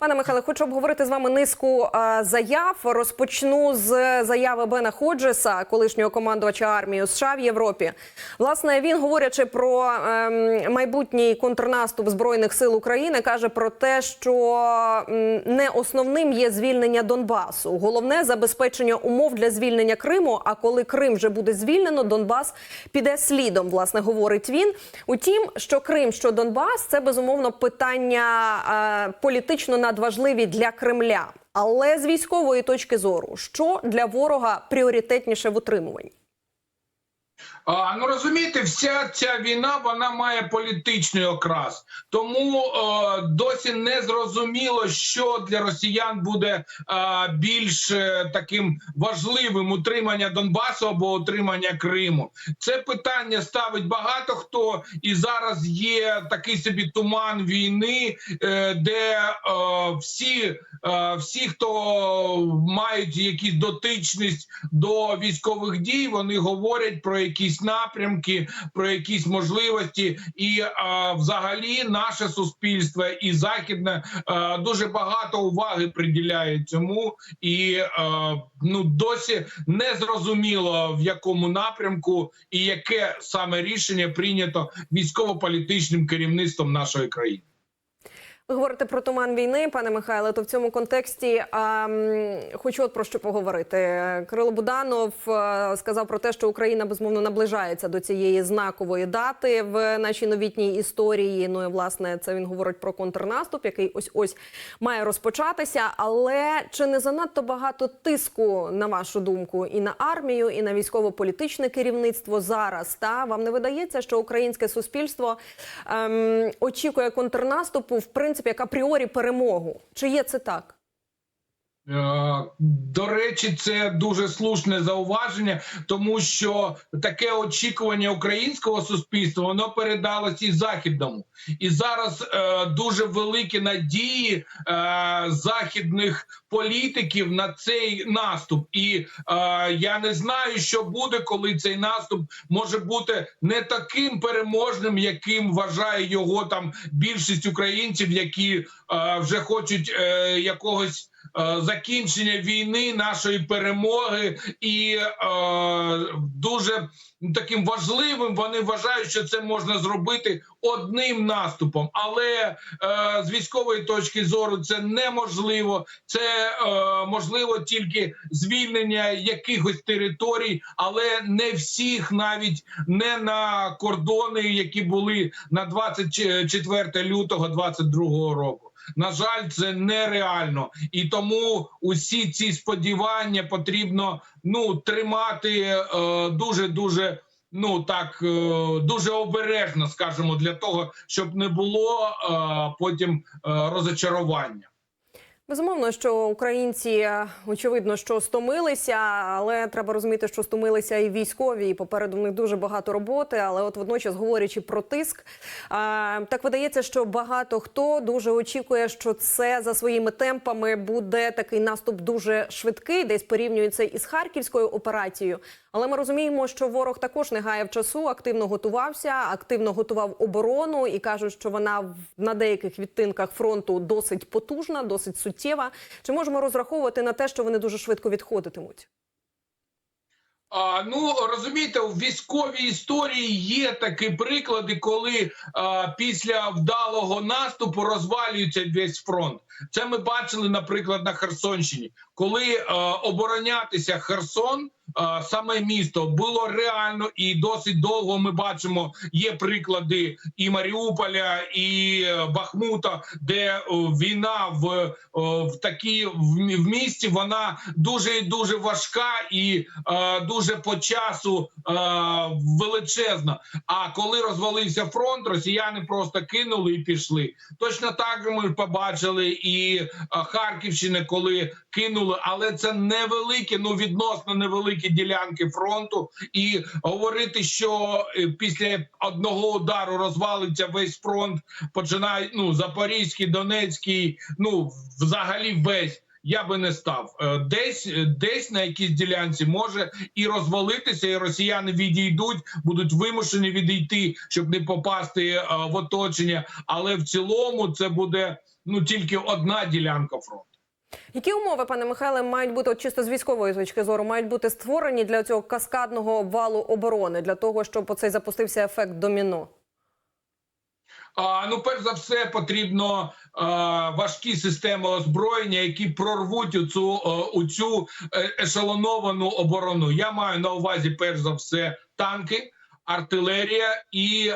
Пане Михайле, хочу обговорити з вами низку заяв. Розпочну з заяви Бена Ходжеса, колишнього командувача армії США в Європі. Власне, він говорячи про ем, майбутній контрнаступ збройних сил України, каже про те, що не основним є звільнення Донбасу. Головне забезпечення умов для звільнення Криму. А коли Крим вже буде звільнено, Донбас піде слідом. Власне, говорить він. Утім, що Крим, що Донбас, це безумовно питання е, політично надважливі для Кремля. Але з військової точки зору, що для ворога пріоритетніше в утримуванні? А, ну розумієте, вся ця війна вона має політичний окрас, тому е, досі не зрозуміло, що для росіян буде е, більш е, таким важливим утримання Донбасу або утримання Криму. Це питання ставить багато хто, і зараз є такий собі туман війни, де е, всі, е, всі, хто мають якісь дотичність до військових дій, вони говорять про якісь напрямки, про якісь можливості, і е, взагалі наше суспільство і західне е, дуже багато уваги приділяє цьому, і е, ну досі не зрозуміло в якому напрямку і яке саме рішення прийнято військово-політичним керівництвом нашої країни. Ви говорите про туман війни, пане Михайле. То в цьому контексті а, хочу от про що поговорити. Кирило Буданов сказав про те, що Україна безмовно наближається до цієї знакової дати в нашій новітній історії. Ну і власне це він говорить про контрнаступ, який ось ось має розпочатися. Але чи не занадто багато тиску на вашу думку і на армію, і на військово-політичне керівництво зараз? Та вам не видається, що українське суспільство ем, очікує контрнаступу в принципі як апріорі перемогу? Чи є це так? Е, До речі, це дуже слушне зауваження, тому що таке очікування українського суспільства воно передалось і західному, і зараз е, дуже великі надії е, західних політиків на цей наступ. І е, я не знаю, що буде, коли цей наступ може бути не таким переможним, яким вважає його там більшість українців, які е, вже хочуть е, якогось. Е, закінчення війни, нашої перемоги, і е, дуже таким важливим вони вважають, що це можна зробити одним наступом. Але е, з військової точки зору це неможливо. Це е, можливо тільки звільнення якихось територій, але не всіх, навіть не на кордони, які були на 24 лютого 22 року. На жаль, це нереально, і тому усі ці сподівання потрібно ну тримати дуже дуже. Ну так е, дуже обережно, скажімо, для того, щоб не було е, потім е, розочарування. Безумовно, що українці е, очевидно, що стомилися, але треба розуміти, що стомилися і військові, і попереду в них дуже багато роботи. Але от водночас, говорячи про тиск, е, так видається, що багато хто дуже очікує, що це за своїми темпами буде такий наступ дуже швидкий, десь порівнюється із харківською операцією. Але ми розуміємо, що ворог також не гаяв часу, активно готувався, активно готував оборону і кажуть, що вона на деяких відтинках фронту досить потужна, досить суттєва. Чи можемо розраховувати на те, що вони дуже швидко відходитимуть? А, ну розумієте, у військовій історії є такі приклади, коли а, після вдалого наступу розвалюється весь фронт. Це ми бачили, наприклад, на Херсонщині, коли а, оборонятися Херсон. Саме місто було реально і досить довго. Ми бачимо, є приклади і Маріуполя, і е, Бахмута, де війна в, в такій в, місті вона дуже і дуже важка і е, дуже по часу е, величезна. А коли розвалився фронт, росіяни просто кинули і пішли. Точно так ми побачили і е, Харківщини, коли кинули, але це невеликі, ну відносно невеликі ділянки фронту. І говорити, що е, після одного удару розвалиться весь фронт, починає ну Запорізький, Донецький, ну взагалі весь. Я би не став Е, десь, десь на якійсь ділянці може і розвалитися, і росіяни відійдуть, будуть вимушені відійти, щоб не попасти е, в оточення. Але в цілому це буде ну тільки одна ділянка фронту. Які умови, пане Михайле, мають бути от чисто з військової точки зору, мають бути створені для цього каскадного обвалу оборони, для того, щоб оцей запустився ефект доміно? А, ну, перш за все, потрібно а, важкі системи озброєння, які прорвуть у цю, у цю е, ешелоновану оборону. Я маю на увазі, перш за все, танки. Артилерія і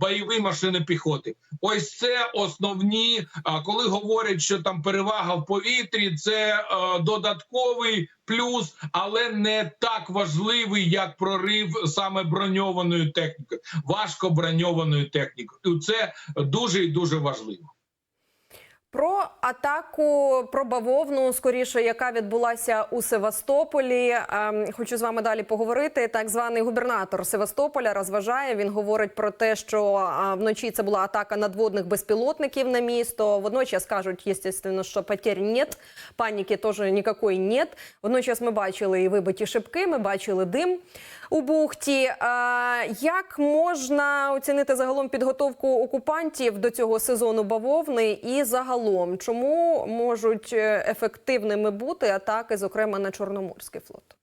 бойові машини піхоти. Ось це основні. Коли говорять, що там перевага в повітрі, це додатковий плюс, але не так важливий, як прорив саме броньованою технікою, важко броньованою технікою. Це дуже і дуже важливо. Про атаку про бавовну, скоріше, яка відбулася у Севастополі. Ем, хочу з вами далі поговорити. Так званий губернатор Севастополя розважає. Він говорить про те, що вночі це була атака надводних безпілотників на місто. Водночас кажуть, звісно, що потерь нет, паніки теж ніякої нет. Водночас ми бачили і вибиті шибки, ми бачили дим у бухті. Е, як можна оцінити загалом підготовку окупантів до цього сезону бавовни і загалом, чому можуть е, ефективними бути атаки, зокрема на Чорноморський флот?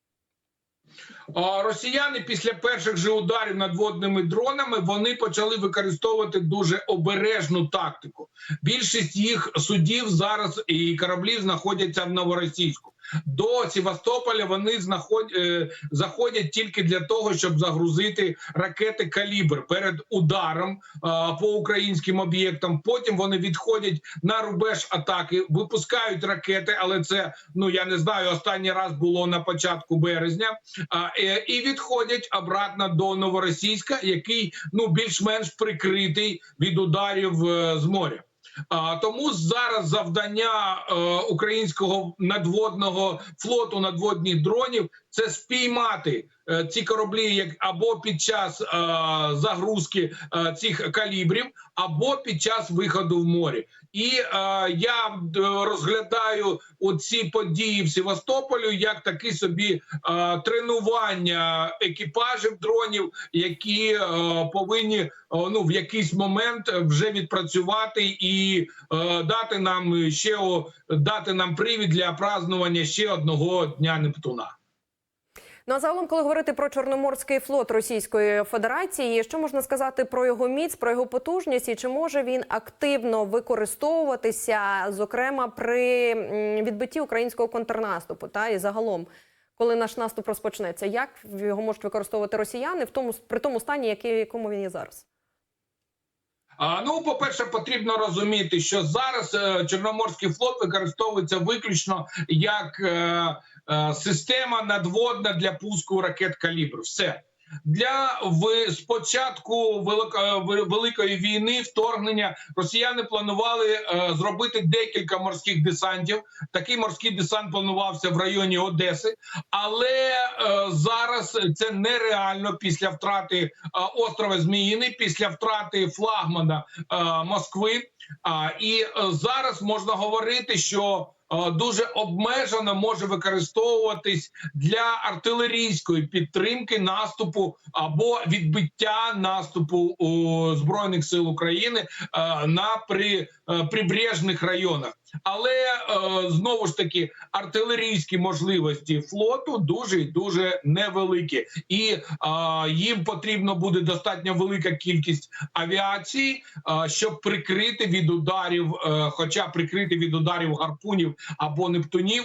Росіяни після перших же ударів надводними дронами вони почали використовувати дуже обережну тактику. Більшість їх судів зараз і кораблів знаходяться в новоросійську. До Севастополя вони знаход... е, заходять тільки для того, щоб загрузити ракети калібр перед ударом а, по українським об'єктам. Потім вони відходять на рубеж атаки, випускають ракети, але це ну я не знаю. Останній раз було на початку березня. А, е, і відходять обратно до новоросійська, який ну більш-менш прикритий від ударів е, з моря. А тому зараз завдання е, українського надводного флоту надводних дронів це спіймати е, ці кораблі, як або під час е, загрузки цих калібрів, або під час виходу в морі. І е, я е, розглядаю оці події в Севастополю як такі собі е, тренування екіпажів дронів, які е, повинні е, ну в якийсь момент вже відпрацювати і е, дати нам ще дати нам привід для празднування ще одного дня Нептуна. Ну а загалом, коли говорити про Чорноморський флот Російської Федерації, що можна сказати про його міць, про його потужність, і чи може він активно використовуватися, зокрема при відбитті українського контрнаступу, та і загалом, коли наш наступ розпочнеться, як його можуть використовувати росіяни в тому при тому стані, який, якому він є зараз? А, ну, по-перше, потрібно розуміти, що зараз е, Чорноморський флот використовується виключно як е, система надводна для пуску ракет калібр. Все. Для в спочатку великої війни вторгнення росіяни планували е, зробити декілька морських десантів. Такий морський десант планувався в районі Одеси, але е, зараз це нереально після втрати е, острова Зміїний, після втрати флагмана е, Москви. А і е, зараз можна говорити, що е, дуже обмежено може використовуватись для артилерійської підтримки наступу або відбиття наступу збройних сил України е, на при, е, прибережних районах. Але е, знову ж таки артилерійські можливості флоту дуже і дуже невеликі, і е, їм потрібно буде достатньо велика кількість авіації, щоб прикрити від ударів, хоча прикрити від ударів гарпунів або нептунів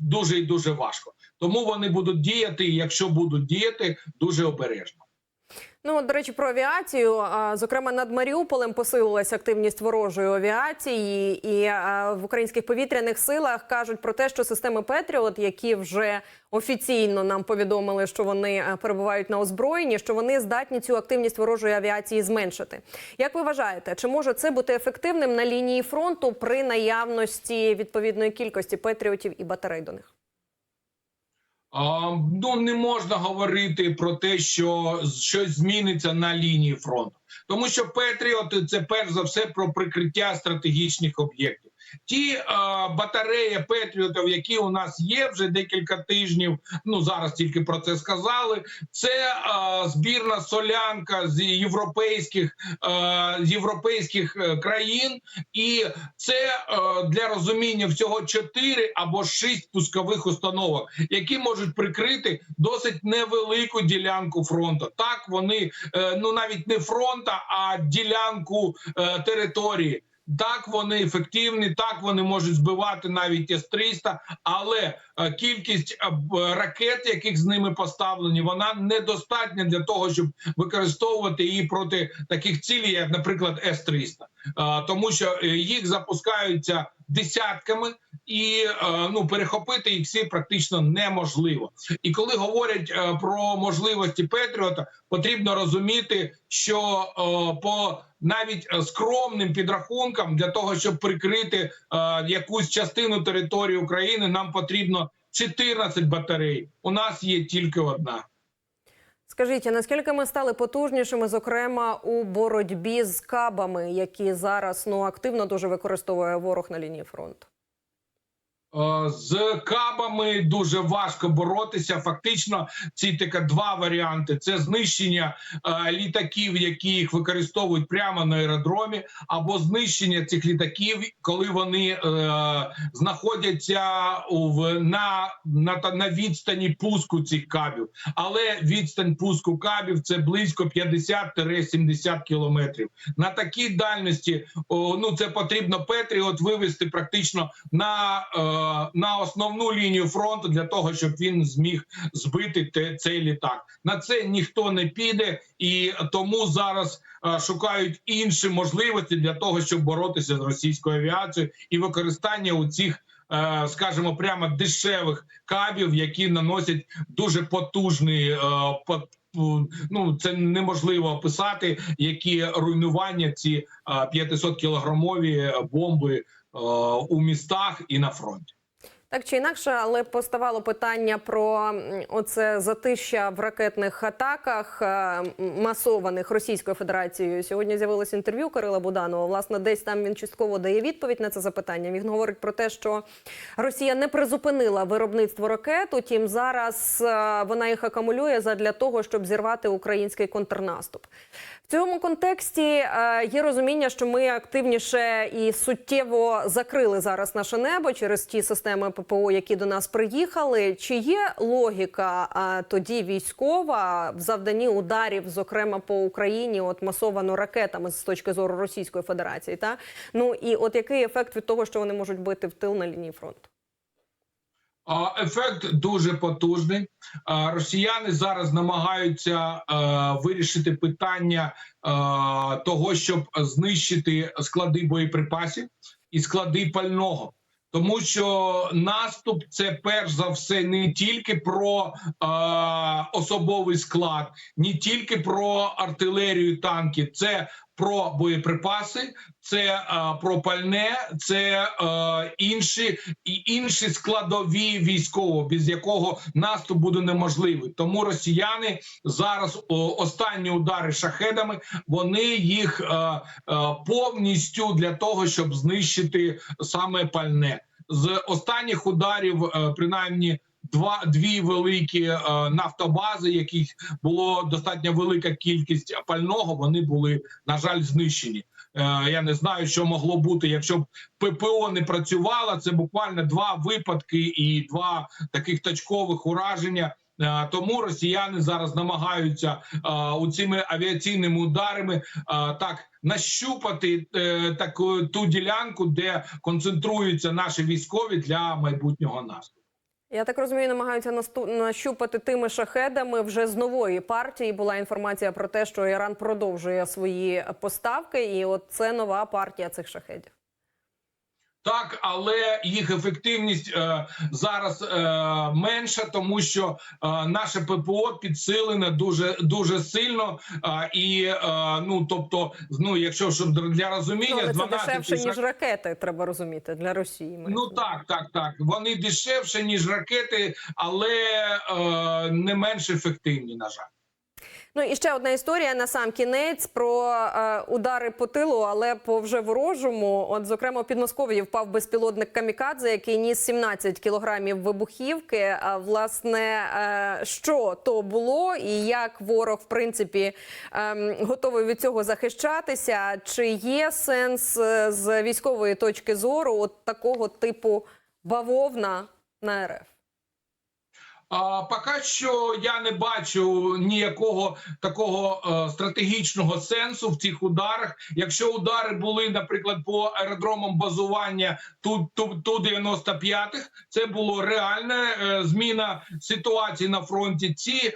дуже і дуже важко. Тому вони будуть діяти, якщо будуть діяти, дуже обережно. Ну, до речі, про авіацію. Зокрема, над Маріуполем посилилася активність ворожої авіації, і в українських повітряних силах кажуть про те, що системи Петріот, які вже офіційно нам повідомили, що вони перебувають на озброєнні, що вони здатні цю активність ворожої авіації зменшити. Як ви вважаєте, чи може це бути ефективним на лінії фронту при наявності відповідної кількості патріотів і батарей до них? Ну не можна говорити про те, що щось зміниться на лінії фронту, тому що Петріоти це перш за все про прикриття стратегічних об'єктів. Ті е, батареї Петріотів, які у нас є вже декілька тижнів. Ну зараз тільки про це сказали. Це е, збірна солянка з європейських е, з європейських е, країн, і це е, для розуміння всього 4 або 6 пускових установок, які можуть прикрити досить невелику ділянку фронту. Так вони е, ну навіть не фронта, а ділянку е, території. Так вони ефективні, так вони можуть збивати навіть С-300, але е, кількість е, ракет, яких з ними поставлені, вона недостатня для того, щоб використовувати її проти таких цілей, як, наприклад, С-300. Е, тому що їх запускаються десятками, і е, ну перехопити їх всі практично неможливо. І коли говорять е, про можливості Петріота, потрібно розуміти, що е, по навіть скромним підрахункам для того, щоб прикрити якусь частину території України, нам потрібно 14 батарей. У нас є тільки одна. Скажіть, наскільки ми стали потужнішими, зокрема у боротьбі з кабами, які зараз ну активно дуже використовує ворог на лінії фронту? Е, З кабами дуже важко боротися. Фактично, ці таке два варіанти: це знищення е, літаків, які їх використовують прямо на аеродромі, або знищення цих літаків, коли вони е, знаходяться в, на, на, на відстані пуску цих кабів. Але відстань пуску кабів це близько 50-70 кілометрів. На такій дальності ну це потрібно Петріот вивести практично на, на основну лінію фронту для того, щоб він зміг збити те, цей літак. На це ніхто не піде, і тому зараз е, шукають інші можливості для того, щоб боротися з російською авіацією і використання у цих. е, Скажімо, прямо дешевих кабів, які наносять дуже потужний е, по- по- ну це неможливо описати, які руйнування ці 500 кілограмові бомби е, у містах і на фронті. Так чи інакше, але поставало питання про оце затища в ракетних атаках е, масованих Російською Федерацією. Сьогодні з'явилось інтерв'ю Кирила Буданова. Власне, десь там він частково дає відповідь на це запитання. Він говорить про те, що Росія не призупинила виробництво ракет. Утім, зараз е, вона їх акумулює задля того, щоб зірвати український контрнаступ. В цьому контексті е, є розуміння, що ми активніше і суттєво закрили зараз наше небо через ті системи ППО, які до нас приїхали. Чи є логіка е, тоді військова в завданні ударів, зокрема по Україні, от масовано ракетами з точки зору Російської Федерації? Та ну і от який ефект від того, що вони можуть бити в тил на лінії фронту? А, Ефект дуже потужний. А, Росіяни зараз намагаються вирішити питання того, щоб знищити склади боєприпасів і склади пального. Тому що наступ це перш за все не тільки про е, особовий склад, не тільки про артилерію, танки, це про боєприпаси, це про пальне, це інші і інші складові військово, без якого наступ буде неможливий. Тому росіяни зараз останні удари шахедами вони їх повністю для того, щоб знищити саме пальне. З останніх ударів, е, принаймні. Два дві великі е, нафтобази, яких було достатньо велика кількість пального. Вони були на жаль знищені. Е, я не знаю, що могло бути, якщо б ППО не працювало. Це буквально два випадки і два таких точкових ураження. Е, Тому росіяни зараз намагаються е, у цими авіаційними ударами е, так нащупати е, таку ту ділянку, де концентруються наші військові для майбутнього наступу. Я так розумію, намагаються нащупати тими шахедами вже з нової партії. Була інформація про те, що Іран продовжує свої поставки, і от це нова партія цих шахедів. Так, але їх ефективність е, зараз е, менша, тому що е, наше ППО підсилене дуже дуже сильно. Е, і е, ну тобто, ну якщо щоб для Ну, розуміння, це 12 дешевше ніж ракети, треба розуміти для Росії. ми Ну так, так, так. Вони дешевше ніж ракети, але е, не менш ефективні. На жаль. Ну і ще одна історія на сам кінець про е, удари по тилу, але по вже ворожому. От, зокрема, у Підмосков'ї впав безпілотник камікадзе, який ніс 17 кілограмів вибухівки. А власне, е, що то було, і як ворог, в принципі, ем, готовий від цього захищатися? Чи є сенс е, з військової точки зору от такого типу бавовна на РФ? Поки що я не бачу ніякого такого е, стратегічного сенсу в цих ударах. Якщо удари були, наприклад, по аеродромам базування ту, ту, ту 95-х, це було реальна е, зміна ситуації на фронті. Ці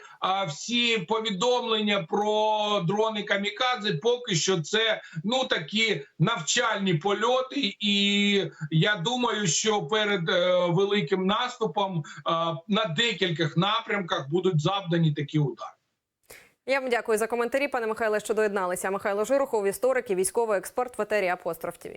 всі повідомлення про дрони камікадзе поки що це ну такі навчальні польоти, і я думаю, що перед е, великим наступом на декількох напрямках будуть завдані такі удари. Я вам дякую за коментарі, пане Михайле, що доєдналися. Михайло Жирухов, історик і військовий експерт в етері Апостроф ТВ.